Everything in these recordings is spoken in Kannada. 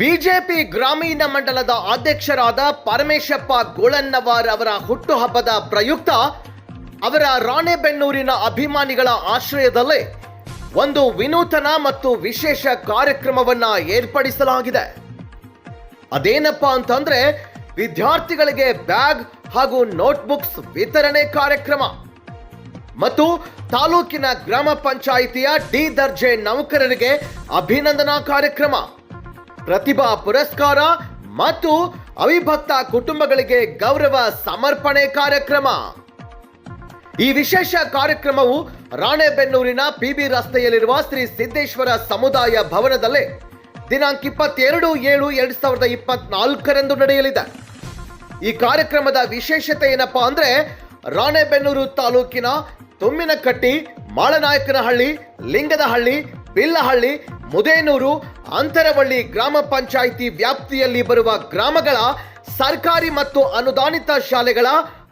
ಬಿಜೆಪಿ ಗ್ರಾಮೀಣ ಮಂಡಲದ ಅಧ್ಯಕ್ಷರಾದ ಪರಮೇಶಪ್ಪ ಗೋಳನ್ನವಾರ್ ಅವರ ಹುಟ್ಟುಹಬ್ಬದ ಪ್ರಯುಕ್ತ ಅವರ ರಾಣೆಬೆನ್ನೂರಿನ ಅಭಿಮಾನಿಗಳ ಆಶ್ರಯದಲ್ಲೇ ಒಂದು ವಿನೂತನ ಮತ್ತು ವಿಶೇಷ ಕಾರ್ಯಕ್ರಮವನ್ನ ಏರ್ಪಡಿಸಲಾಗಿದೆ. ಅದೇನಪ್ಪ ಅಂತಂದ್ರೆ ವಿದ್ಯಾರ್ಥಿಗಳಿಗೆ ಬ್ಯಾಗ್ ಹಾಗೂ ನೋಟ್ಬುಕ್ಸ್ ವಿತರಣೆ ಕಾರ್ಯಕ್ರಮ ಮತ್ತು ತಾಲೂಕಿನ ಗ್ರಾಮ ಪಂಚಾಯಿತಿಯ ಡಿ ದರ್ಜೆ ನೌಕರರಿಗೆ ಅಭಿನಂದನಾ ಕಾರ್ಯಕ್ರಮ. ಪ್ರತಿಭಾ ಪುರಸ್ಕಾರ ಮತ್ತು ಅವಿಭಕ್ತ ಕುಟುಂಬಗಳಿಗೆ ಗೌರವ ಸಮರ್ಪಣೆ ಕಾರ್ಯಕ್ರಮ. ಈ ವಿಶೇಷ ಕಾರ್ಯಕ್ರಮವು ರಾಣೆಬೆನ್ನೂರಿನ ಪಿಬಿ ರಸ್ತೆಯಲ್ಲಿರುವ ಶ್ರೀ ಸಿದ್ದೇಶ್ವರ ಸಮುದಾಯ ಭವನದಲ್ಲಿ ದಿನಾಂಕ ಇಪ್ಪತ್ತೆರಡು ಏಳು ಎರಡು ಸಾವಿರದ ಇಪ್ಪತ್ನಾಲ್ಕರಂದು ನಡೆಯಲಿದೆ. ಈ ಕಾರ್ಯಕ್ರಮದ ವಿಶೇಷತೆ ಏನಪ್ಪಾ ಅಂದ್ರೆ ರಾಣೆಬೆನ್ನೂರು ತಾಲೂಕಿನ ತುಮ್ಮಿನಕಟ್ಟಿ, ಮಾಳನಾಯಕನಹಳ್ಳಿ, ಲಿಂಗದಹಳ್ಳಿ, ಬಿಲ್ಲಹಳ್ಳಿ ಮುದೇನೂರು ಅಂತರವಳ್ಳಿ ಗ್ರಾಮ ಪಂಚಾಯಿತಿ ವ್ಯಾಪ್ತಿಯಲ್ಲಿ ಬರುವ ಗ್ರಾಮಗಳ ಸರ್ಕಾರಿ ಮತ್ತು ಅನುದಾನಿತ ಶಾಲೆಗಳ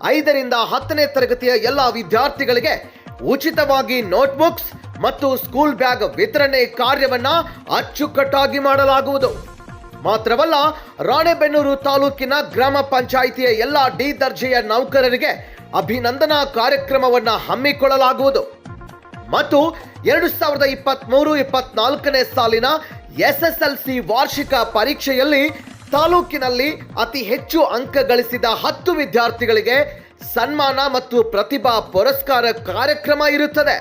ಐದರಿಂದ ಹತ್ತನೇ ತರಗತಿಯ ಎಲ್ಲ ವಿದ್ಯಾರ್ಥಿಗಳಿಗೆ ಉಚಿತವಾಗಿ ನೋಟ್ಬುಕ್ಸ್ ಮತ್ತು ಸ್ಕೂಲ್ ಬ್ಯಾಗ್ ವಿತರಣೆ ಕಾರ್ಯವನ್ನ ಅಚ್ಚುಕಟ್ಟಾಗಿ ಮಾಡಲಾಗುವುದು. ಮಾತ್ರವಲ್ಲ, ರಾಣೆಬೆನ್ನೂರು ತಾಲೂಕಿನ ಗ್ರಾಮ ಪಂಚಾಯಿತಿಯ ಎಲ್ಲ ಡಿ ದರ್ಜೆಯ ನೌಕರರಿಗೆ ಅಭಿನಂದನಾ ಕಾರ್ಯಕ್ರಮವನ್ನು ಹಮ್ಮಿಕೊಳ್ಳಲಾಗುವುದು. ಮತ್ತು ಎರಡು ಸಾವಿರದ ಇಪ್ಪತ್ಮೂರು, ಇಪ್ಪತ್ನಾಲ್ಕನೇ ಸಾಲಿನ ಎಸ್ ಎಸ್ ಎಲ್ ಸಿ ವಾರ್ಷಿಕ ಪರೀಕ್ಷೆಯಲ್ಲಿ ತಾಲೂಕಿನಲ್ಲಿ ಅತಿ ಹೆಚ್ಚು ಅಂಕ ಗಳಿಸಿದ ಹತ್ತು ವಿದ್ಯಾರ್ಥಿಗಳಿಗೆ ಸನ್ಮಾನ ಮತ್ತು ಪ್ರತಿಭಾ ಪುರಸ್ಕಾರ ಕಾರ್ಯಕ್ರಮ ಇರುತ್ತದೆ.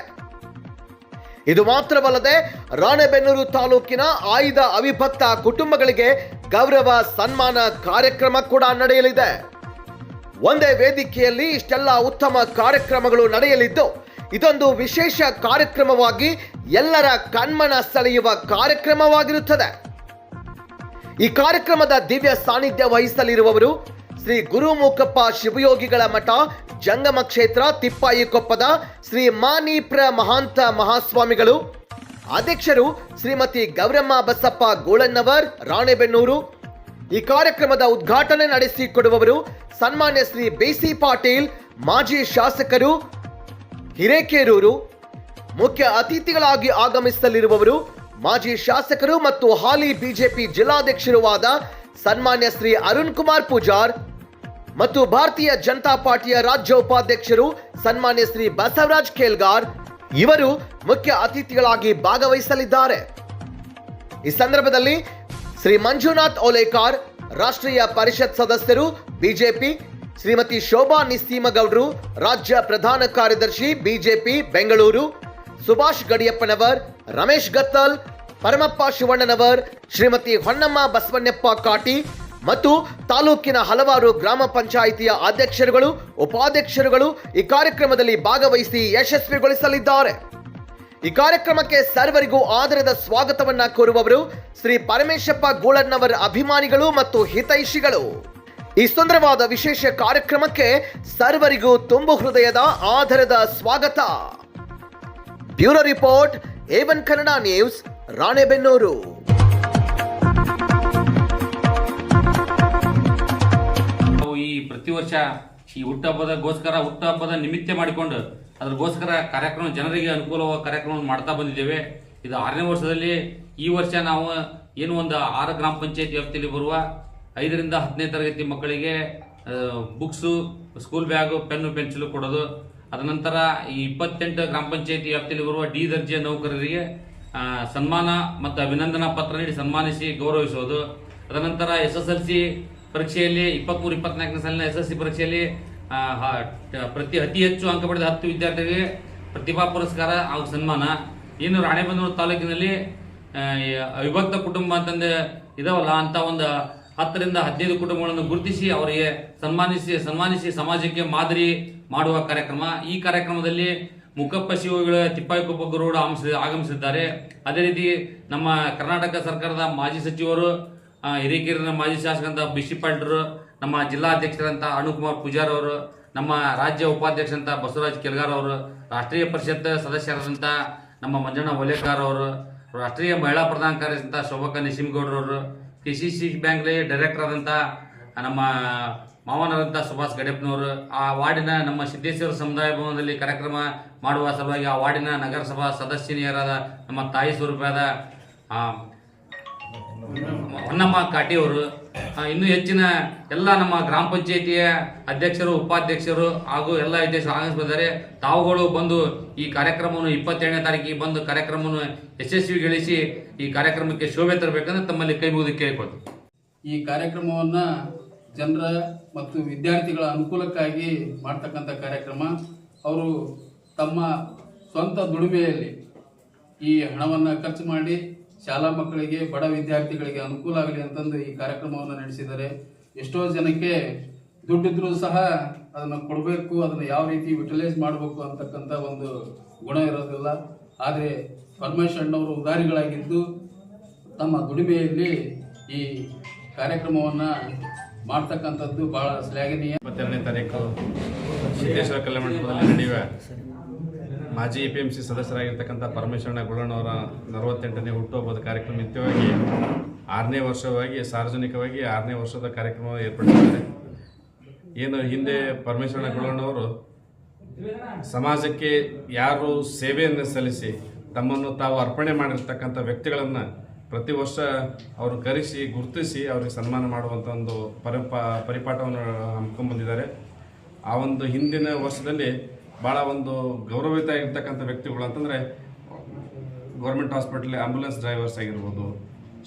ಇದು ಮಾತ್ರವಲ್ಲದೆ ರಾಣೆಬೆನ್ನೂರು ತಾಲೂಕಿನ ಆಯ್ದ ಅವಿಭಕ್ತ ಕುಟುಂಬಗಳಿಗೆ ಗೌರವ ಸನ್ಮಾನ ಕಾರ್ಯಕ್ರಮ ಕೂಡ ನಡೆಯಲಿದೆ. ಒಂದೇ ವೇದಿಕೆಯಲ್ಲಿ ಇಷ್ಟೆಲ್ಲ ಉತ್ತಮ ಕಾರ್ಯಕ್ರಮಗಳು ನಡೆಯಲಿದ್ದು ಇದೊಂದು ವಿಶೇಷ ಕಾರ್ಯಕ್ರಮವಾಗಿ ಎಲ್ಲರ ಕಣ್ಮನ ಸೆಳೆಯುವ ಕಾರ್ಯಕ್ರಮವಾಗಿರುತ್ತದೆ. ಈ ಕಾರ್ಯಕ್ರಮದ ದಿವ್ಯ ಸಾನ್ನಿಧ್ಯ ವಹಿಸಲಿರುವವರು ಶ್ರೀ ಗುರುಮೂಕಪ್ಪ ಶಿವಯೋಗಿಗಳ ಮಠ, ಜಂಗಮ ಕ್ಷೇತ್ರ ತಿಪ್ಪಾಯಿಕೊಪ್ಪದ ಶ್ರೀ ಮಾನೀಪ್ರ ಮಹಾಂತ ಮಹಾಸ್ವಾಮಿಗಳು, ಅಧ್ಯಕ್ಷರು ಶ್ರೀಮತಿ ಗೌರಮ್ಮ ಬಸಪ್ಪ ಗೋಳನ್ನವರ್, ರಾಣೆಬೆನ್ನೂರು. ಈ ಕಾರ್ಯಕ್ರಮದ ಉದ್ಘಾಟನೆ ನಡೆಸಿಕೊಡುವವರು ಸನ್ಮಾನ್ಯ ಶ್ರೀ ಬಿಸಿ ಪಾಟೀಲ್, ಮಾಜಿ ಶಾಸಕರು ಹಿರೇಕೇರೂರು ಮುಖ್ಯ ಅತಿಥಿಗಳಾಗಿ ಆಗಮಿಸಲಿರುವವರು ಮಾಜಿ ಶಾಸಕರು ಮತ್ತು ಹಾಲಿ ಬಿಜೆಪಿ ಜಿಲ್ಲಾಧ್ಯಕ್ಷರುವಾದ ಸನ್ಮಾನ್ಯ ಶ್ರೀ ಅರುಣ್ ಕುಮಾರ್ ಪೂಜಾರ್ ಮತ್ತು ಭಾರತೀಯ ಜನತಾ ಪಾರ್ಟಿಯ ರಾಜ್ಯ ಉಪಾಧ್ಯಕ್ಷರು ಸನ್ಮಾನ್ಯ ಶ್ರೀ ಬಸವರಾಜ್ ಖೇಲ್ಗಾರ್ ಇವರು ಮುಖ್ಯ ಅತಿಥಿಗಳಾಗಿ ಭಾಗವಹಿಸಲಿದ್ದಾರೆ. ಈ ಸಂದರ್ಭದಲ್ಲಿ ಶ್ರೀ ಮಂಜುನಾಥ್ ಓಲೇಕಾರ್ ರಾಷ್ಟ್ರೀಯ ಪರಿಷತ್ ಸದಸ್ಯರು, ಬಿಜೆಪಿ ಶ್ರೀಮತಿ ಶೋಭಾ ನಿಸ್ತೀಮಗೌಡರು ರಾಜ್ಯ ಪ್ರಧಾನ ಕಾರ್ಯದರ್ಶಿ ಬಿಜೆಪಿ, ಬೆಂಗಳೂರು. ಸುಭಾಷ್ ಗಡಿಯಪ್ಪನವರ್, ರಮೇಶ್ ಗತ್ತಲ್, ಪರಮಪ್ಪ ಶಿವಣ್ಣನವರ್, ಶ್ರೀಮತಿ ಹೊನ್ನಮ್ಮ ಬಸವಣ್ಣಪ್ಪ ಕಾಟಿ ಮತ್ತು ತಾಲೂಕಿನ ಹಲವಾರು ಗ್ರಾಮ ಪಂಚಾಯಿತಿಯ ಅಧ್ಯಕ್ಷರುಗಳು, ಉಪಾಧ್ಯಕ್ಷರುಗಳು ಈ ಕಾರ್ಯಕ್ರಮದಲ್ಲಿ ಭಾಗವಹಿಸಿ ಯಶಸ್ವಿಗೊಳಿಸಲಿದ್ದಾರೆ. ಈ ಕಾರ್ಯಕ್ರಮಕ್ಕೆ ಸರ್ವರಿಗೂ ಆದರದ ಸ್ವಾಗತವನ್ನ ಕೋರುವವರು ಶ್ರೀ ಪರಮೇಶಪ್ಪ ಗೂಳನ್ನವರ ಅಭಿಮಾನಿಗಳು ಮತ್ತು ಹಿತೈಷಿಗಳು. ಈ ಸುಂದರವಾದ ವಿಶೇಷ ಕಾರ್ಯಕ್ರಮಕ್ಕೆ ಸರ್ವರಿಗೂ ತುಂಬು ಹೃದಯದ ಆಧಾರದ ಸ್ವಾಗತ. Bureau report A one Kannada news, Ranebennur. ಈ ಪ್ರತಿ ವರ್ಷ ಈ ಹುಟ್ಟುಹಬ್ಬದಗೋಸ್ಕರ ಹುಟ್ಟುಹಬ್ಬದ ನಿಮಿತ್ತ ಮಾಡಿಕೊಂಡು ಅದರಗೋಸ್ಕರ ಕಾರ್ಯಕ್ರಮ ಜನರಿಗೆ ಅನುಕೂಲವಾದ ಕಾರ್ಯಕ್ರಮ ಮಾಡ್ತಾ ಬಂದಿದ್ದೇವೆ. ಇದು ಆರನೇ ವರ್ಷದಲ್ಲಿ ಈ ವರ್ಷ ನಾವು ಏನು ಒಂದು ಆರು ಗ್ರಾಮ ಪಂಚಾಯತ್ ವ್ಯಾಪ್ತಿಯಲ್ಲಿ ಬರುವ ಐದರಿಂದ ಹತ್ತನೇ ತರಗತಿ ಮಕ್ಕಳಿಗೆ books school bag pen pencil ಕೊಡೋದು. ಅದ ನಂತರ ಈ ಇಪ್ಪತ್ತೆಂಟು ಗ್ರಾಮ ಪಂಚಾಯತಿ ವ್ಯಾಪ್ತಿಯಲ್ಲಿ ಬರುವ ಡಿ ದರ್ಜೆ ನೌಕರರಿಗೆ ಸನ್ಮಾನ ಮತ್ತು ಅಭಿನಂದನಾ ಪತ್ರ ನೀಡಿ ಸನ್ಮಾನಿಸಿ ಗೌರವಿಸೋದು ಅದನಂತರ ಎಸ್ ಎಸ್ ಎಲ್ ಸಿ ಪರೀಕ್ಷೆಯಲ್ಲಿ ಇಪ್ಪತ್ಮೂರು, ಇಪ್ಪತ್ನಾಲ್ಕನೇ ಸಾಲಿನ ಎಸ್ ಎಸ್ ಸಿ ಪರೀಕ್ಷೆಯಲ್ಲಿ ಪ್ರತಿ ಅತಿ ಹೆಚ್ಚು ಅಂಕ ಪಡೆದ ಹತ್ತು ವಿದ್ಯಾರ್ಥಿಗಳಿಗೆ ಪ್ರತಿಭಾ ಪುರಸ್ಕಾರ ಹಾಗೂ ಸನ್ಮಾನ. ಏನು ರಾಣೆಬೆನ್ನೂರು ತಾಲೂಕಿನಲ್ಲಿ ಅವಿಭಕ್ತ ಕುಟುಂಬ ಅಂತಂದು ಇದಾವಲ್ಲ ಅಂತ ಒಂದು ಹತ್ತರಿಂದ ಹದಿನೈದು ಕುಟುಂಬಗಳನ್ನು ಗುರುತಿಸಿ ಅವರಿಗೆ ಸನ್ಮಾನಿಸಿ ಸನ್ಮಾನಿಸಿ ಸಮಾಜಕ್ಕೆ ಮಾದರಿ ಮಾಡುವ ಕಾರ್ಯಕ್ರಮ. ಈ ಕಾರ್ಯಕ್ರಮದಲ್ಲಿ ಮುಖಪ್ಪ ಶಿವಗಳ, ತಿಪ್ಪಾಯಿಕೊಪ್ಪ ಗುರುಗಳು ಆಗಮಿಸಿ, ಆಗಮಿಸಿದ್ದಾರೆ. ಅದೇ ರೀತಿ ನಮ್ಮ ಕರ್ನಾಟಕ ಸರ್ಕಾರದ ಮಾಜಿ ಸಚಿವರು ಹಿರಿಕೇರಿನ ಮಾಜಿ ಶಾಸಕರಂತ ಬಿಸಿ ಪಾಟೀಲ್ರು, ನಮ್ಮ ಜಿಲ್ಲಾಧ್ಯಕ್ಷರಂತ ಅಣುಕುಮಾರ್ ಪೂಜಾರ್ ಅವರು, ನಮ್ಮ ರಾಜ್ಯ ಉಪಾಧ್ಯಕ್ಷರಂತ ಬಸವರಾಜ್ ಕೆಲ್ಗಾರ್ ಅವರು, ರಾಷ್ಟ್ರೀಯ ಪರಿಷತ್ ಸದಸ್ಯರಾದಂಥ ನಮ್ಮ ಮಂಜಣ್ಣ ಒಲೇಕಾರ್ ಅವರು, ರಾಷ್ಟ್ರೀಯ ಮಹಿಳಾ ಪ್ರಧಾನ ಕಾರ್ಯದರ್ಶಿ ಶೋಭಕ ನಿಶಿಮಗೌಡ್ರವರು ಕೆ ಸಿ ಸಿ ಬ್ಯಾಂಕ್ಲಿ ಡೈರೆಕ್ಟರ್ ಆದಂಥ ನಮ್ಮ ಮಾವನರಂತ ಸುಭಾಷ್ ಗಡೆಪ್ಪನವರು ಆ ವಾರ್ಡಿನ ನಮ್ಮ ಸಿದ್ದೇಶ್ವರ ಸಮುದಾಯ ಭವನದಲ್ಲಿ ಕಾರ್ಯಕ್ರಮ ಮಾಡುವ ಸಲುವಾಗಿ ಆ ವಾರ್ಡಿನ ನಗರಸಭಾ ಸದಸ್ಯನಿಯರಾದ ನಮ್ಮ ತಾಯಿ ಸ್ವರೂಪದ ಹೊನ್ನಮ್ಮ ಕಾಟಿಯವರು ಇನ್ನೂ ಹೆಚ್ಚಿನ ಎಲ್ಲ ನಮ್ಮ ಗ್ರಾಮ ಪಂಚಾಯಿತಿಯ ಅಧ್ಯಕ್ಷರು, ಉಪಾಧ್ಯಕ್ಷರು ಹಾಗೂ ಎಲ್ಲ ಅಧ್ಯಕ್ಷರು ಆಗಮಿಸಿದ್ದಾರೆ ತಾವುಗಳು ಬಂದು ಈ ಕಾರ್ಯಕ್ರಮವನ್ನು ಇಪ್ಪತ್ತೆರಡನೇ ತಾರೀಕಿಗೆ ಬಂದು ಕಾರ್ಯಕ್ರಮವನ್ನು ಯಶಸ್ವಿಗೊಳಿಸಿ ಈ ಕಾರ್ಯಕ್ರಮಕ್ಕೆ ಶೋಭೆ ತರಬೇಕಂದ್ರೆ ತಮ್ಮಲ್ಲಿ ಕೈ ಮುಗಿದು ಈ ಕಾರ್ಯಕ್ರಮವನ್ನ ಜನರ ಮತ್ತು ವಿದ್ಯಾರ್ಥಿಗಳ ಅನುಕೂಲಕ್ಕಾಗಿ ಮಾಡ್ತಕ್ಕಂಥ ಕಾರ್ಯಕ್ರಮ. ಅವರು ತಮ್ಮ ಸ್ವಂತ ದುಡಿಮೆಯಲ್ಲಿ ಈ ಹಣವನ್ನು ಖರ್ಚು ಮಾಡಿ ಶಾಲಾ ಮಕ್ಕಳಿಗೆ, ಬಡ ವಿದ್ಯಾರ್ಥಿಗಳಿಗೆ ಅನುಕೂಲ ಆಗಲಿ ಅಂತಂದು ಈ ಕಾರ್ಯಕ್ರಮವನ್ನು ನಡೆಸಿದ್ದಾರೆ. ಎಷ್ಟೋ ಜನಕ್ಕೆ ದುಡ್ಡಿದ್ರೂ ಸಹ ಅದನ್ನು ಕೊಡಬೇಕು, ಅದನ್ನು ಯಾವ ರೀತಿ ಯುಟಿಲೈಸ್ ಮಾಡಬೇಕು ಅಂತಕ್ಕಂಥ ಒಂದು ಗುಣ ಇರೋದಿಲ್ಲ. ಆದರೆ ಪರಮೇಶ್ವರಣ್ಣವರು ಉದಾರಿಗಳಾಗಿದ್ದು ತಮ್ಮ ದುಡಿಮೆಯಲ್ಲಿ ಈ ಕಾರ್ಯಕ್ರಮವನ್ನು ಮಾಡ್ತಕ್ಕಂಥದ್ದು ಭಾಳ ಶ್ಲಾಘನೀಯ ಇಪ್ಪತ್ತೆರಡನೇ ತಾರೀಕು ಸಿದ್ದೇಶ್ವರ ಕಲ್ಯಾಣ ಮಂಟಪದಲ್ಲಿ ನಡೆಯುವ ಮಾಜಿ ಎ ಪಿ ಎಂ ಸಿ ಸದಸ್ಯರಾಗಿರ್ತಕ್ಕಂಥ ಪರಮೇಶ್ವರನ ಗುಳ್ಳಣ್ಣವರ ನಲವತ್ತೆಂಟನೇ ಹುಟ್ಟುಹಬ್ಬದ ಕಾರ್ಯಕ್ರಮ ನಿತ್ಯವಾಗಿ ಆರನೇ ವರ್ಷವಾಗಿ, ಸಾರ್ವಜನಿಕವಾಗಿ ಆರನೇ ವರ್ಷದ ಕಾರ್ಯಕ್ರಮ ಏರ್ಪಡಿಸಿದ್ದಾರೆ. ಏನು ಹಿಂದೆ ಪರಮೇಶ್ವರನ ಗುಳ್ಳಣ್ಣವರು ಸಮಾಜಕ್ಕೆ ಯಾರು ಸೇವೆಯನ್ನು ಸಲ್ಲಿಸಿ ತಮ್ಮನ್ನು ತಾವು ಅರ್ಪಣೆ ಮಾಡಿರ್ತಕ್ಕಂಥ ವ್ಯಕ್ತಿಗಳನ್ನು ಪ್ರತಿ ವರ್ಷ ಅವರು ಕರೆಸಿ, ಗುರುತಿಸಿ ಅವರಿಗೆ ಸನ್ಮಾನ ಮಾಡುವಂಥ ಒಂದು ಪರಂಪ, ಪರಿಪಾಠವನ್ನು ಹಮ್ಮಿಕೊಂಡ್ಬಂದಿದ್ದಾರೆ ಆ ಒಂದು ಹಿಂದಿನ ವರ್ಷದಲ್ಲಿ ಭಾಳ ಒಂದು ಗೌರವಿತ ಇರ್ತಕ್ಕಂಥ ವ್ಯಕ್ತಿಗಳು ಅಂತಂದರೆ ಗೌರ್ಮೆಂಟ್ ಹಾಸ್ಪಿಟಲ್ ಆಂಬ್ಯುಲೆನ್ಸ್ ಡ್ರೈವರ್ಸ್ ಆಗಿರ್ಬೋದು,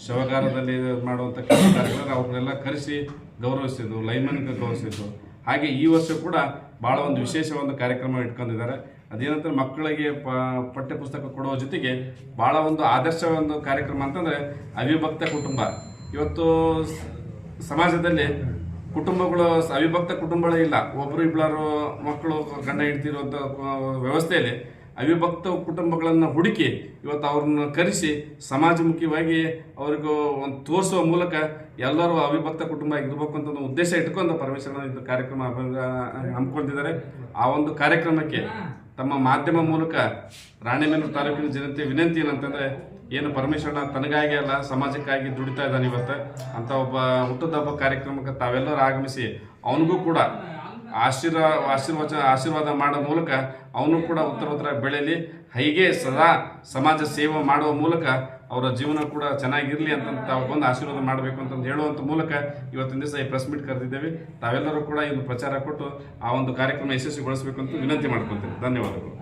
ಶವಗಾರದಲ್ಲಿ ಮಾಡುವಂಥ ಕೆಲಸ ಅವ್ರನ್ನೆಲ್ಲ ಕರೆಸಿ ಗೌರವಿಸಿದ್ದು ಲೈನ್ಮನ್ಗೆ ಗೌರವಿಸಿದ್ದು. ಹಾಗೆ ಈ ವರ್ಷ ಕೂಡ ಭಾಳ ಒಂದು ವಿಶೇಷ ಒಂದು ಕಾರ್ಯಕ್ರಮ ಇಟ್ಕೊಂಡಿದ್ದಾರೆ. ಅದೇನಂತಂದ್ರೆ ಮಕ್ಕಳಿಗೆ ಪ ಪಠ್ಯ ಪುಸ್ತಕ ಕೊಡುವ ಜೊತೆಗೆ ಭಾಳ ಒಂದು ಆದರ್ಶ ಒಂದು ಕಾರ್ಯಕ್ರಮ ಅಂತಂದರೆ ಅವಿಭಕ್ತ ಕುಟುಂಬ. ಇವತ್ತು ಸಮಾಜದಲ್ಲಿ ಕುಟುಂಬಗಳು, ಅವಿಭಕ್ತ ಕುಟುಂಬಗಳೇ ಇಲ್ಲ. ಒಬ್ರು ಇಬ್ಬರು ಮಕ್ಕಳು ಗಂಡ ಹಿಡ್ತಿರುವಂಥ ವ್ಯವಸ್ಥೆಯಲ್ಲಿ ಅವಿಭಕ್ತ ಕುಟುಂಬಗಳನ್ನು ಹುಡುಕಿ ಇವತ್ತು ಅವ್ರನ್ನ ಕರೆಸಿ ಸಮಾಜಮುಖಿಯಾಗಿ ಅವ್ರಿಗೂ ಒಂದು ತೋರಿಸುವ ಮೂಲಕ ಎಲ್ಲರೂ ಅವಿಭಕ್ತ ಕುಟುಂಬ ಇರಬೇಕು ಅಂತ ಒಂದು ಉದ್ದೇಶ ಇಟ್ಕೊಂಡು ಪರಮೇಶ್ವರನ ಇದು ಕಾರ್ಯಕ್ರಮ ಹಮ್ಮಿ- ಹಮ್ಮಿಕೊಂಡಿದ್ದಾರೆ. ಆ ಒಂದು ಕಾರ್ಯಕ್ರಮಕ್ಕೆ ತಮ್ಮ ಮಾಧ್ಯಮ ಮೂಲಕ ರಾಣೆಬೆನ್ನೂರು ತಾಲೂಕಿನ ಜನತೆ ವಿನಂತಿ ಏನಂತಂದ್ರೆ ಏನು ಪರಮೇಶ್ವರನ ತನಗಾಗಿ ಅಲ್ಲ, ಸಮಾಜಕ್ಕಾಗಿ ದುಡಿತಾ ಇದ್ದಾನೆ ಇವತ್ತು. ಅಂತ ಒಬ್ಬ ಹುಟ್ಟದ ಹಬ್ಬ ಕಾರ್ಯಕ್ರಮಕ್ಕೆ ತಾವೆಲ್ಲರೂ ಆಗಮಿಸಿ, ಅವನಿಗೂ ಕೂಡ ಆಶೀರ್ವ ಆಶೀರ್ವಚ ಆಶೀರ್ವಾದ ಮಾಡೋ ಮೂಲಕ ಅವನು ಕೂಡ ಉತ್ತರ ಉತ್ತರ ಬೆಳೆಯಲಿ. ಹೀಗೆ ಸದಾ ಸಮಾಜ ಸೇವೆ ಮಾಡುವ ಮೂಲಕ ಅವರ ಜೀವನ ಕೂಡ ಚೆನ್ನಾಗಿರಲಿ ಅಂತ ತಾವು ಬಂದು ಆಶೀರ್ವಾದ ಮಾಡಬೇಕು ಅಂತಂದು ಹೇಳುವಂಥ ಮೂಲಕ ಇವತ್ತಿನ ದಿವಸ ಈ ಪ್ರೆಸ್ ಮೀಟ್ ಕರೆದಿದ್ದೇವೆ. ತಾವೆಲ್ಲರೂ ಕೂಡ ಇದನ್ನು ಪ್ರಚಾರ ಕೊಟ್ಟು ಆ ಒಂದು ಕಾರ್ಯಕ್ರಮ ಯಶಸ್ವಿಗೊಳಿಸಬೇಕು ಅಂತ ವಿನಂತಿ ಮಾಡ್ಕೊತೀವಿ ಧನ್ಯವಾದಗಳು.